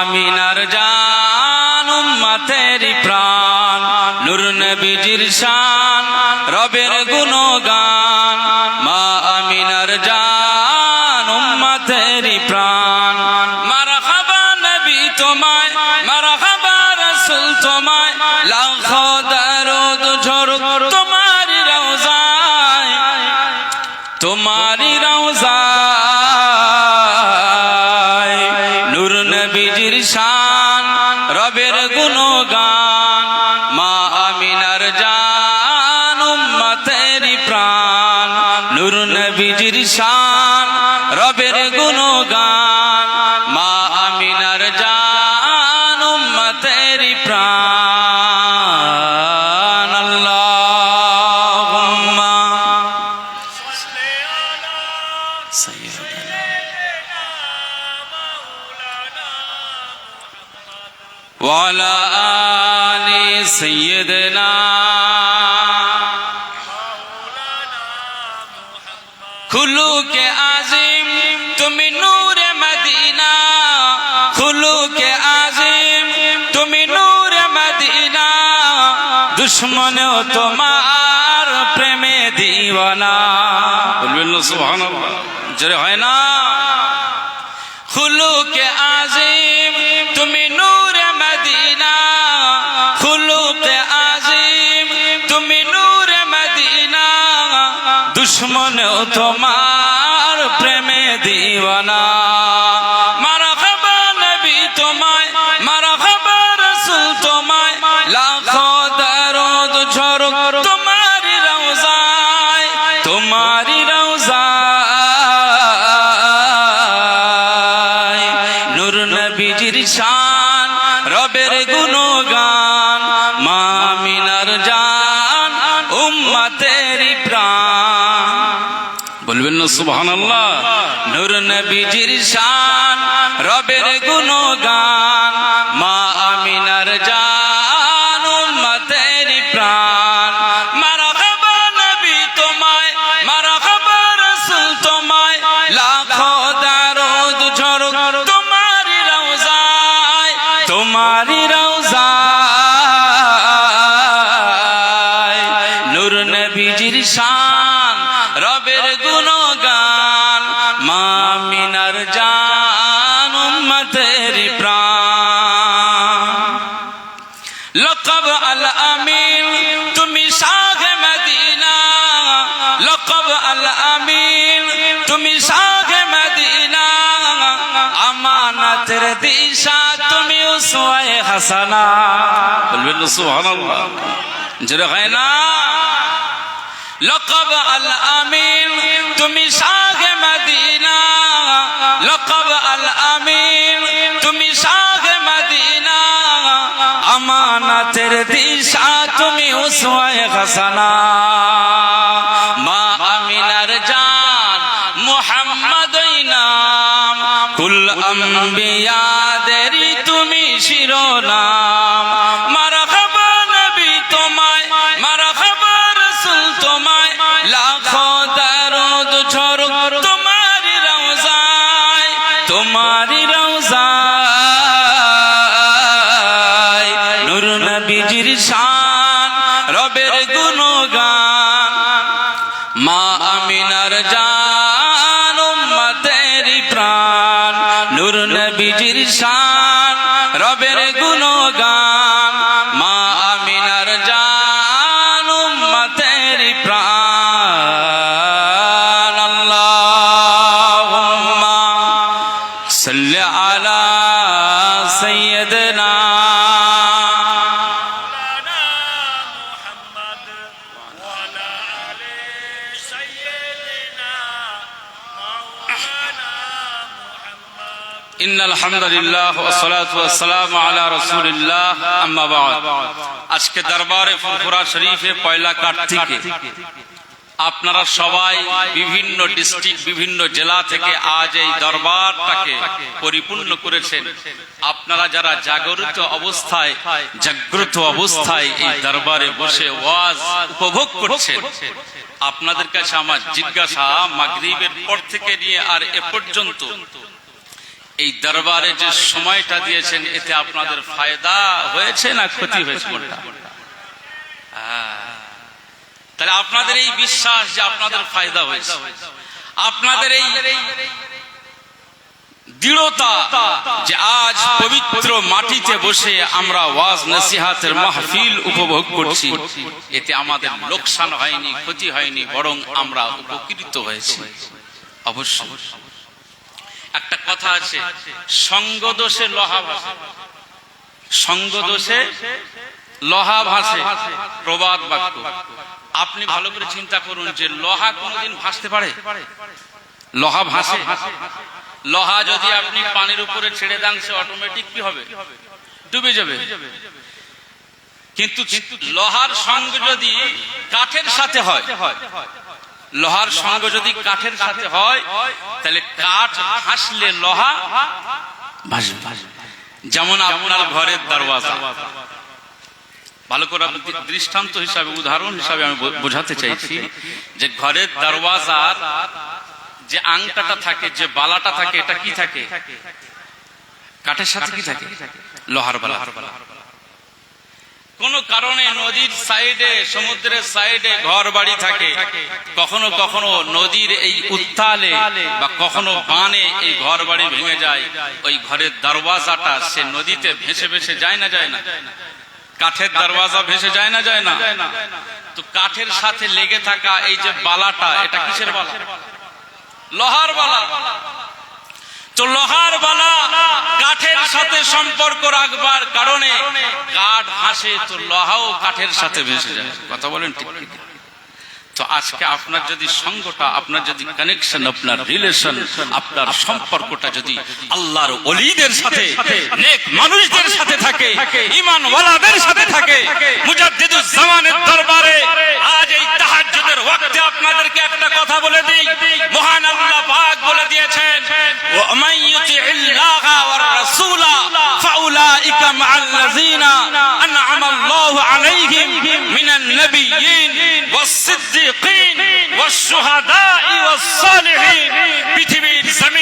আমিনার জান উম্মতেরি প্রাণ। নূর নবীজির শান গুণগান। না। খুলু কে আজিম তুমি নূরে মদিনা। খুলু কে আজিম তুমি নূরে মদিনা। দুশ্মনেও তোমার প্রেমে দিওয়ানা। বলবেন সুবহানাল্লাহ। জোরে হয় না। দুশ্মন তোমার প্রেমে দিওয়ানা বলবেন না সুবহানাল্লাহ। নূর নবীজির শান রবের গুণগান। জান উম্মতের প্রাণ। লকব আল আমিন, তুমি শাহ মদিনা। লকব আল আমিন, তুমি শাহ মদিনা। আমানতের দিশা তুমি উসওয়ায়ে হাসানা। বলবেন সুবহানাল্লাহ। জোরে হয় না? লকব আল আমিন, তুমি শাহ মদিনা। লকব আল আমিন তুমি শাহ মদিনা। আমানতের দিশা, তুমি উসওয়ায়ে হাসানা। মা আমিনার জান মুহাম্মদ নাম কুল আম্বিয়াদেরই محمد إن الحمد لله والصلاة والسلام على رسول الله أما بعد আজকে দরবারে ফুরফুরা শরীফে পয়লা কার্তিকে আপনারা সবাই বিভিন্ন ডিস্ট্রিক্ট বিভিন্ন জেলা থেকে আজ এই দরবারটাকে পরিপূর্ণ করেছেন আপনারা যারা জাগরিত অবস্থায় জাগ্রত অবস্থায় এই দরবারে বসে ওয়াজ উপভোগ করছেন আপনাদের কাছে আমার জিজ্ঞাসা মাগরিবের পর থেকে নিয়ে আর এ পর্যন্ত এই দরবারে যে সময়টা দিয়েছেন, এতে আপনাদের ফায়দা হয়েছে না ক্ষতি হয়েছে হ্যাঁ। তাহলে আপনাদের এই বিশ্বাস যে আপনাদের ফায়দা হয়েছে। আপনাদের এই দৃঢ়তা যে আজ পবিত্র মাটিতে বসে আমরা ওয়াজ নসিহাতের মাহফিল উপভোগ করছি, এতে আমাদের লোকসান হয়নি, ক্ষতি হয়নি, বরং আমরা উপকৃত হয়েছি। অবশ্যই। একটা কথা আছে সঙ্গ দোষে লোহা ভাসে। সঙ্গ দোষে লোহা ভাসে, প্রবাদ বাক্য। আপনি ভালো করে চিন্তা করুন যে লোহা কোনোদিন ভাসতে পারে? লোহা ভাসে। লোহা যদি আপনি পানির উপরে ছেড়ে দেন, সে অটোমেটিক কি হবে? ডুবে যাবে। কিন্তু লোহার সঙ্গ যদি কাঠের সাথে হয় লোহার সঙ্গ যদি কাঠের সাথে হয়, তাহলে কাঠ ভাসলে লোহা যেমন আপনার ঘরের দরওয়াজা। ভালো করে দৃষ্টান্ত হিসাবে, উদাহরণ হিসাবে আমি বোঝাতে চাইছি যে ঘরের দরওয়াজার যে আংটাটা থাকে, যে বালাটা থাকে, এটা কি থাকে? কাঠের সাথে কি থাকে? লোহার বালা। কোন কারণে নদীর সাইডে, সমুদ্রের সাইডে ঘর বাড়ি থাকে। কখনো কখনো নদীর এই উত্তালে বা কখনো বানে এই ঘর বাড়ি ভেঙে যায়। ওই ঘরের দরওয়াজাটা সে নদীতে ভেসে ভেসে যায় না যায় না? কাঠের দরওয়াজা ভেসে যায় না যায় না? তো কাঠের সাথে লেগে থাকা এই যে বালাটা, এটা কিসের বালা? লোহার বালা। তো লোহার বালা কাঠের সাথে সম্পর্ক রাখবার কারণে কাঠ ভাসে, তো লোহাও কাঠের সাথে ভেসে যায়। কথা বলেন ঠিক তো আজকে আপনার যদি সঙ্গটা, আপনার যদি কানেকশন আপনার রিলেশন আপনার সম্পর্কটা যদি আল্লাহর অলিদের সাথে, নেক মানুষদের সাথে থাকে ইমান ওয়ালাদের সাথে থাকে মুজাদ্দিদুজ জামানের দরবারে আজ এই তাহাজ্জুদের ওয়াক্তে আপনাদেরকে একটা কথা বলে দিই। মহান আল্লাহ পাক দিয়েছেন ওয়া মান ইউতিইল্লাহা ওয়ার রাসূলা ফাউলাইকা মা'আল লাযিনা আন'আমা আল্লাহু আলাইহিম মিনান নাবিয়্যিন ওয়াস-সিদ্দিকিন ওয়াস-শুহাদা'i ওয়াস-সালিহিন পৃথিবীর জমিনে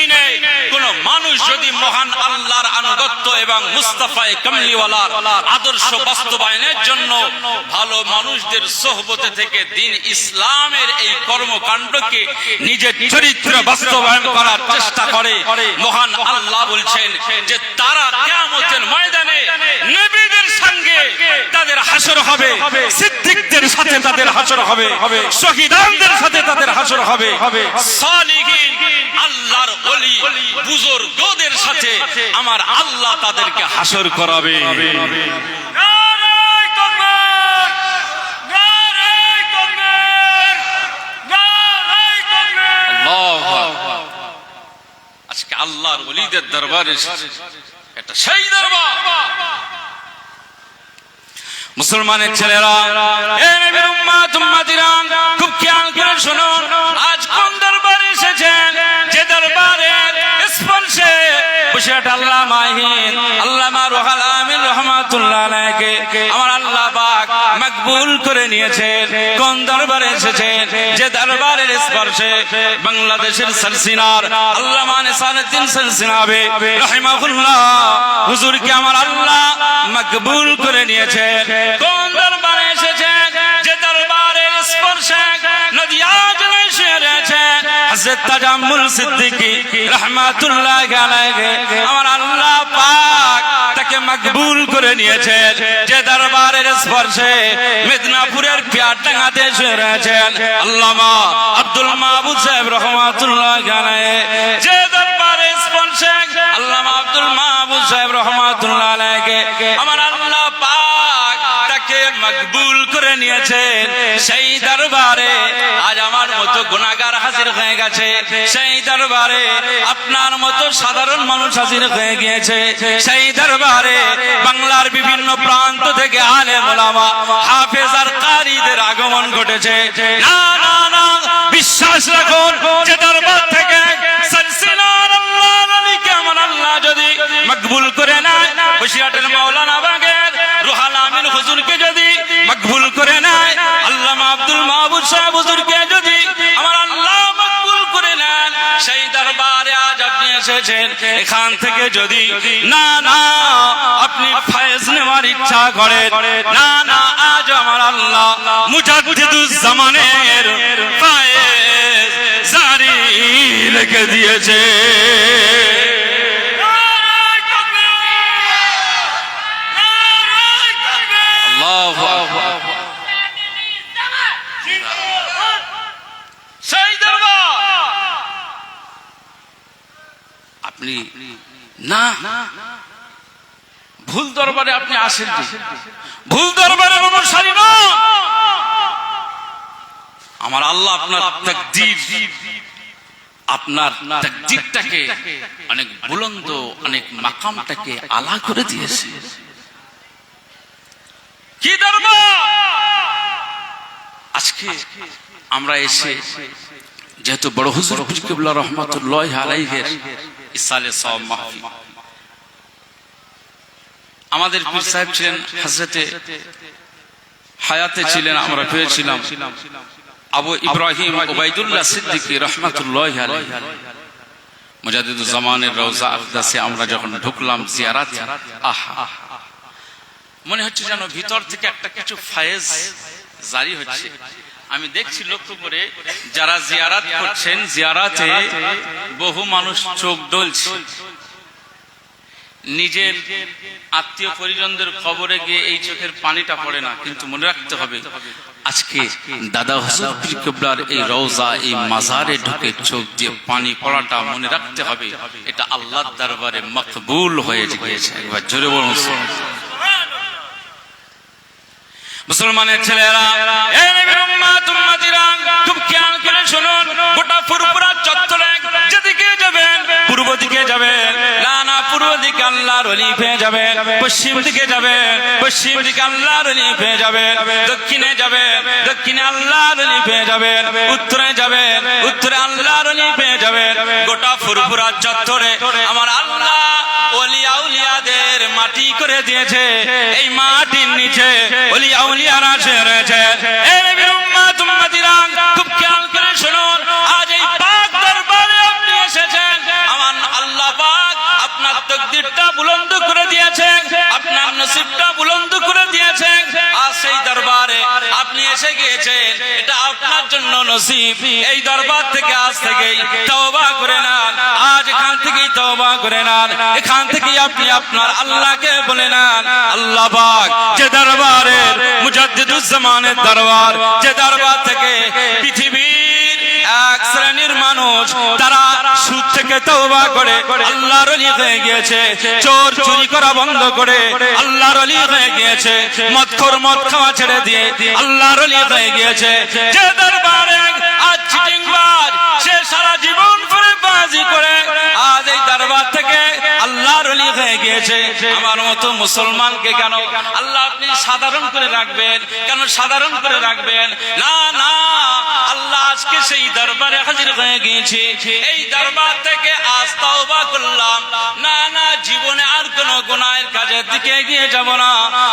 আনুগত্য এবং মুস্তাফায় কামলিওয়ালার আদর্শ বাস্তবায়নের জন্য ভালো মানুষদের সোহবতে থেকে দিন ইসলামের এই কর্মকাণ্ডকে নিজের চরিত্র বাস্তবায়ন করার চেষ্টা করে মহান আল্লাহ বলছেন যে তারা কেমন ময়দানে নবীদের তাদের হাসর হবে। সিদ্দিকদের সাথে তাদের হাসর হবে। শহীদানদের সাথে তাদের হাসর হবে। সালিহিন আল্লাহর ওলি বুজুর্গদের সাথে আমার আল্লাহ তাদেরকে হাসর করাবে। আজকে আল্লাহর ওলিদের দরবারে। এটা সেই দরবার। মুসলমানের ছেলেরা আল্লাহ মাহিন আল্লামা রুহাল রহমাতুল্লাহ আলাইহিকে আমার আল্লাহ পাক মকবুল করে নিয়েছেন, কোন দরবারে এসেছেন, যে দরবারের স্পর্শে বাংলাদেশের সরসিনার আল্লামা নিসারউদ্দিন সরসিনাবে রাহিমাহুল্লাহ। হুজুরকে আমার আল্লাহ মকবুল করে নিয়েছেন, কোন দরবারে এসেছেন, যে দরবারের স্পর্শে নদিয়া শুয়ে রয়েছেন হযরত তাজাম্মুল সিদ্দিকী রাহমাতুল্লাহ আলাইহি আমার আল্লাহ পাক তাকে মকবুল করে নিয়েছেন, যে দরবারের স্পর্শে মেদিনীপুরের পিয়ারডাঙ্গাতে শুয়ে রয়েছেন আল্লামা আব্দুল মাহবুব সাহেব রহমাতুল্লাহ আলাইহি। যে দরবারের স্পর্শে আল্লামা আব্দুল মাহবুব সাহেব রহমাতুল্লাহ আলাইহি। আমার আল্লাহ পাক তাকে মকবুল করে নিয়েছেন হাজির হয়ে গেছে। সেই দরবারে আপনার মতো সাধারণ মানুষ হাজির হয়ে গিয়েছে। সেই দরবারে বাংলার বিভিন্ন প্রান্ত থেকে আলে মোলামা, হাফেজ আর কারীদের আগমন ঘটেছে। বিশ্বাস রাখুন, যে দরবার থেকে সরসিনার আল্লাহ নবীকে আমার আল্লাহ যদি মকবুল করে নেয় বসিরহাটের এখান থেকে যদি না না আপনি ফায়েজ নেওয়ার ইচ্ছা করে না না আজ আমার আল্লাহ মুজাদ্দিদুজ জামানের ফায়েজ জারি লিখে দিয়েছে। আল্লাহু আকবার জিন্দাবাদ সেই দরবার আপনি না। ভুল দরবারে আপনি আসেন ভুল দরবারের অনুসারী নন আমার আল্লাহ আপনার তাকদীর, আপনার তাকদীরটাকে অনেক বুলন্দ, অনেক মাকামটাকে আলা করে দিয়েছে। কি দরবার? আজকে আমরা এসে, যেহেতু বড় হুজুর কিবলা রহমতুল্লাহ আলাইহের ইসালে আমাদের পীর সাহেব ছিলেন হজরতে হায়াতে ছিলেন, আমরা পেয়েছিলাম। আবু ইব্রাহিম ওবাইদুল্লাহ সিদ্দিকী রহমতুল্লাহ রওজা আমরা যখন ঢুকলাম জিয়ারাত মনে হচ্ছে যেন ভিতর থেকে একটা কিছু ফায়েজ জারি হচ্ছে। আমি দেখছি লক্ষ্য করে যারা জিয়ারাত করছেন, জিয়ারাতে বহু মানুষ চোখ ডলছে নিজের আত্মীয় পরিজনদের খবরে গিয়ে এই চোখের পানিটা পড়ে না, কিন্তু মনে রাখতে হবে, আজকে দাদা কেবলার এই রওজা, এই মাজারে ঢুকে চোখ দিয়ে পানি পড়াটা মনে রাখতে হবে, এটা আল্লাহর দরবারে মকবুল হয়ে গিয়েছে। একবার জোরে বলুন। মুসলমানের ছেলেরা অলি পেয়ে পশ্চিম দিকে যাবেন পশ্চিম দিকে আল্লাহর অলি পেয়ে যাবেন দক্ষিণে যাবেন দক্ষিণে আল্লাহর অলি পেয়ে উত্তরে যাবেন উত্তরে আল্লাহর অলি পেয়ে যাবেন গোটা ফুরফুরা চত্বরে আমার আল্লাহ ওলিয়া উলিয়াদের মাটি করে দিয়েছে, এই মাটির নিচে ওলিয়া উলিয়ারা রয়েছে। নসিব। এই দরবার থেকে আজ থেকেই তওবা করে নেন। আজ এখান থেকেই তওবা করে নেন। এখান থেকেই আপনি আপনার আল্লাহকে বলে নেন। আল্লাহ পাক যে দরবারের মুজাদ্দিদুজ জামানের দরবার, যে দরবার থেকে পৃথিবীর এক শ্রেণির মানুষ তারা থেকে তওবা করে। আল্লাহর ওলি হয়ে গিয়েছে। চোর চুরি করা বন্ধ করে। আল্লাহর ওলি হয়ে গিয়েছে। মদখোর মদ খাওয়া ছেড়ে দিয়ে আল্লাহর ওলি হয়ে গিয়েছে। যে দরবারে আজ চিটিংবার সে সারা জীবন করে বাজি করে গিয়েছে আমার মতো মুসলমানকে কেন? আল্লাহ আপনি সাধারণ করে রাখবেন। কেন সাধারণ করে রাখবেন? না না, আল্লাহ আজকে সেই দরবারে হাজির হয়ে গিয়েছে। এই দরবার থেকে আজ তওবা করলাম। না না, জীবনে গুনাহের কাজের দিকে এগিয়ে যাব না।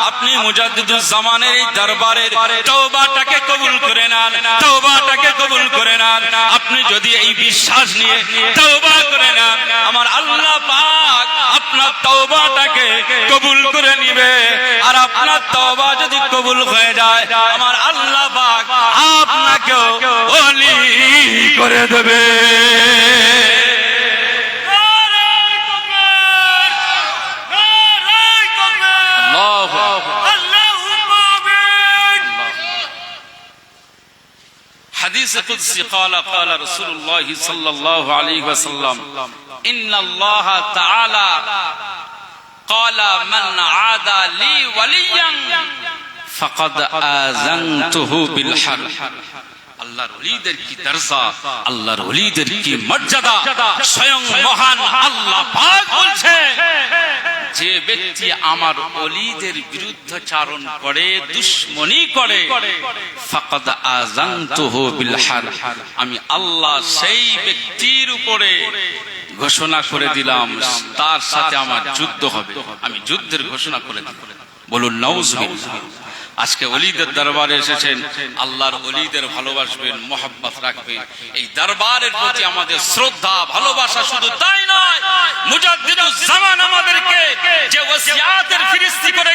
আপনি মুজাদ্দিদুজ জামানের এই দরবারের তওবাটাকে কবুল করে নেন, তওবাটাকে কবুল করে নেন। আপনি যদি এই বিশ্বাস নিয়ে তওবা করে নেন, আমার আল্লাহ পাক আপনার তওবাটাকে কবুল করে নিবে। আর আপনার তওবা যদি কবুল হয়ে যায়, আমার আল্লাহ পাক আপনাকেও ওলি করে দেবে। حديث قدسي قال قال رسول الله صلى الله عليه وسلم إن الله تعالى قال من عادى لي وليا فقد آذنته بالحرب আল্লাহর ওলিদের কি দরজা আল্লাহর ওলিদের কি মর্যাদা স্বয়ং মহান আল্লাহ পাক বলছে যে ব্যক্তি আমার অলিদের বিরুদ্ধাচারণ করে, দুশ্মনী করে আমি আল্লাহ সেই ব্যক্তির উপরে ঘোষণা করে দিলাম, তার সাথে আমার যুদ্ধ হবে। আমি যুদ্ধের ঘোষণা করে দিলাম। বলুন নাউজুবিল্লাহ আজকে অলিদের দরবারে এসেছেন, আল্লাহর অলিদের ভালোবাসবেন, মোহাব্বত রাখবেন। এই দরবারের প্রতি আমাদের শ্রদ্ধা, ভালোবাসা শুধু তাই নয় আমাদেরকে যে ফিরিস্তি করে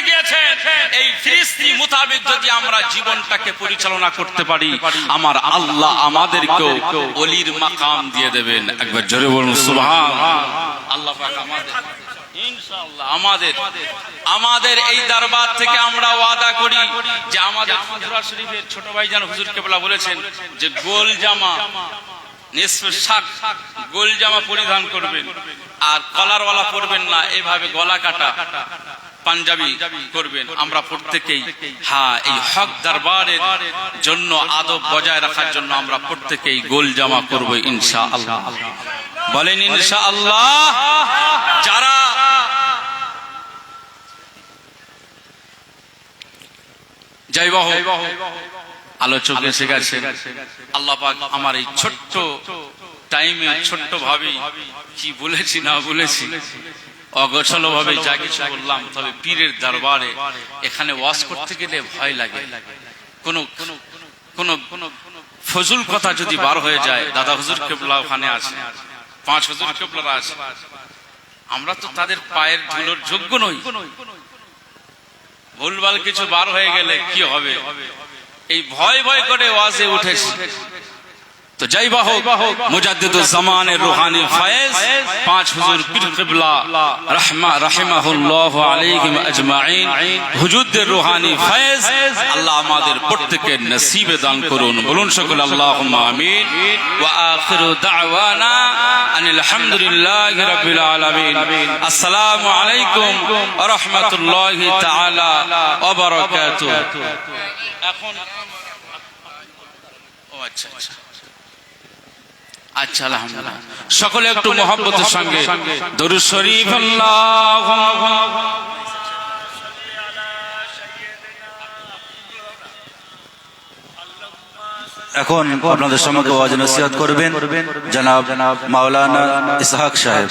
এই ফিরিস্তি মোতাবেক যদি আমরা জীবনটাকে পরিচালনা করতে পারি, আমার আল্লাহ অলির দিয়ে দেবেন। একবার আল্লাহ আমাদের আমাদের আমাদের এই দরবার থেকে আমরা ওয়াদা করি যে আমাদের ফুরফুরা শরীফের ছোট ভাইজান হুজুর কেবলা বলেছেন যে গোল জামা গোল জামা পরিধান করবেন, আর কলারওয়ালা পরবেন না, এভাবে গলা কাটা পাঞ্জাবি করবেন। আমরা প্রত্যেকেই হ্যাঁ এই হক দরবারের জন্য আদব বজায় রাখার জন্য আমরা প্রত্যেকেই গোল জামা করব ইনশা আল্লাহ বলেন ইনশা আল্লাহ যারা যাই বাহ। আলোচক এসে গেছে আল্লাহ পাক আমার এই ছোট্ট টাইমে ছোট্ট ভাবে কি বলেছি, না বলেছি অগোছালো ভাবে যা কিছু বললাম, তবে পীরের দরবারে এখানে ওয়াজ করতে গেলে ভয় লাগে। কোন কোন ফজুল কথা যদি বার হয়ে যায়, দাদা হুজুর কেবলা ওখানে আছে, পাঁচ হুজুর কেবলারা আছে। আমরা তো তাদের পায়ের ধুলোর যোগ্য নই। ভুলভাল কিছু বার হয়ে গেলে কি হবে? এই ভয় ভয় করে ওয়াজে উঠেছে। তো যাই বাহক মুজাদ্দিদুজ জামানের রুহানি ফায়েজ পাঁচ হুজুর পীর কিবলা রাহমা রাহিমাহুল্লাহ আলাইহিম আজমাইন। হুজুরদের রুহানি ফায়েজ আল্লাহ আমাদের প্রত্যেকের নসিবে দান করুন। বলুন সকল আল্লাহুম্মা আমিন। ওয়া আখিরু দাওয়ানা আনিল হামদুলিল্লাহি রাব্বিল আলামিন। আসসালামু আলাইকুম ওয়া রাহমাতুল্লাহি তাআলা ওয়া বারাকাতুহু। এখন ও আচ্ছা আচ্ছা। আচ্ছা আলহামদুলিল্লাহ। সকলে একটু মোহাম্মতের সঙ্গে দরুদ শরীফ আল্লাহ এখন আপনাদের সম্মুখে ওয়াজ নসিহত করবেন। জনাব মাওলানা ইসহাক সাহেব।